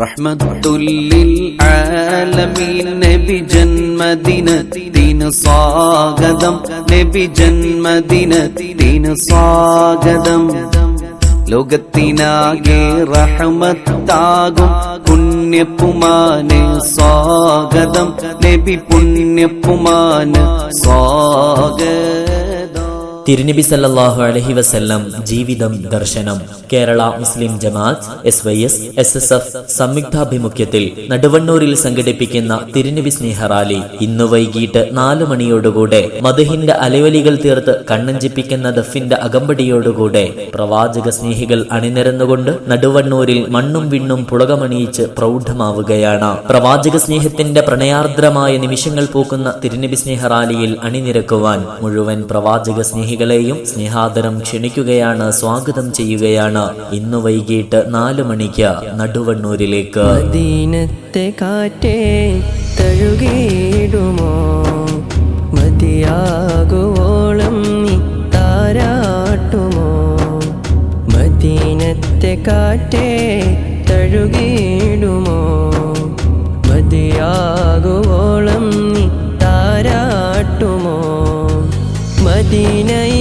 റഹ്മത്തുല്ലിൽ ആലമീൻ നബി ജന്മദിനത്തിന് സ്വാഗതം നബി ജന്മദിനത്തിന് സ്വാഗതം. ലോകത്തിനാകെ റഹമത്താകും പുണ്യപ്പുമാന് സ്വാഗതം. നബി പുണ്യപ്പുമാന് സ്വാഗതം. തിരുനബി സല്ലാഹു അലഹി വസല്ലം ജീവിതം ദർശനം Kerala Muslim Jamaath S Y S S S F സംയുക്താഭിമുഖ്യത്തിൽ നടുവണ്ണൂരിൽ സംഘടിപ്പിക്കുന്ന തിരുനബി സ്നേഹ റാലി ഇന്നു വൈകിട്ട് നാലു മണിയോടുകൂടെ മധുഹിന്റെ അലവലികൾ തീർത്ത് കണ്ണഞ്ചിപ്പിക്കുന്ന ദഫിന്റെ അകമ്പടിയോടുകൂടെ പ്രവാചക സ്നേഹികൾ അണിനിരന്നുകൊണ്ട് നടുവണ്ണൂരിൽ മണ്ണും വിണ്ണും പുളകമണിയിച്ച് പ്രൗഢമാവുകയാണ്. പ്രവാചക സ്നേഹത്തിന്റെ പ്രണയാർദ്രമായ നിമിഷങ്ങൾ പൂക്കുന്ന തിരുനബി സ്നേഹ റാലിയിൽ അണിനിരക്കുവാൻ മുഴുവൻ പ്രവാചക സ്നേഹികളെയും സ്നേഹാദരം ക്ഷണിക്കുകയാണ് സ്വാഗതം ചെയ്യുകയാണ്. ഇന്നു വൈകിട്ട് നാല് മണിക്ക് നടുവണ്ണൂരിലേക്ക്. മദീനത്തെ കാറ്റേ തഴുകിയിടുമോ? മതിയാകുവോളം നീ താരാട്ടുമോ? മദീനത്തെ കാറ്റേ തഴുകിയിടുമോ മതിയാകുവോളം നീ താരാട്ടുമോ മദീനയിലെ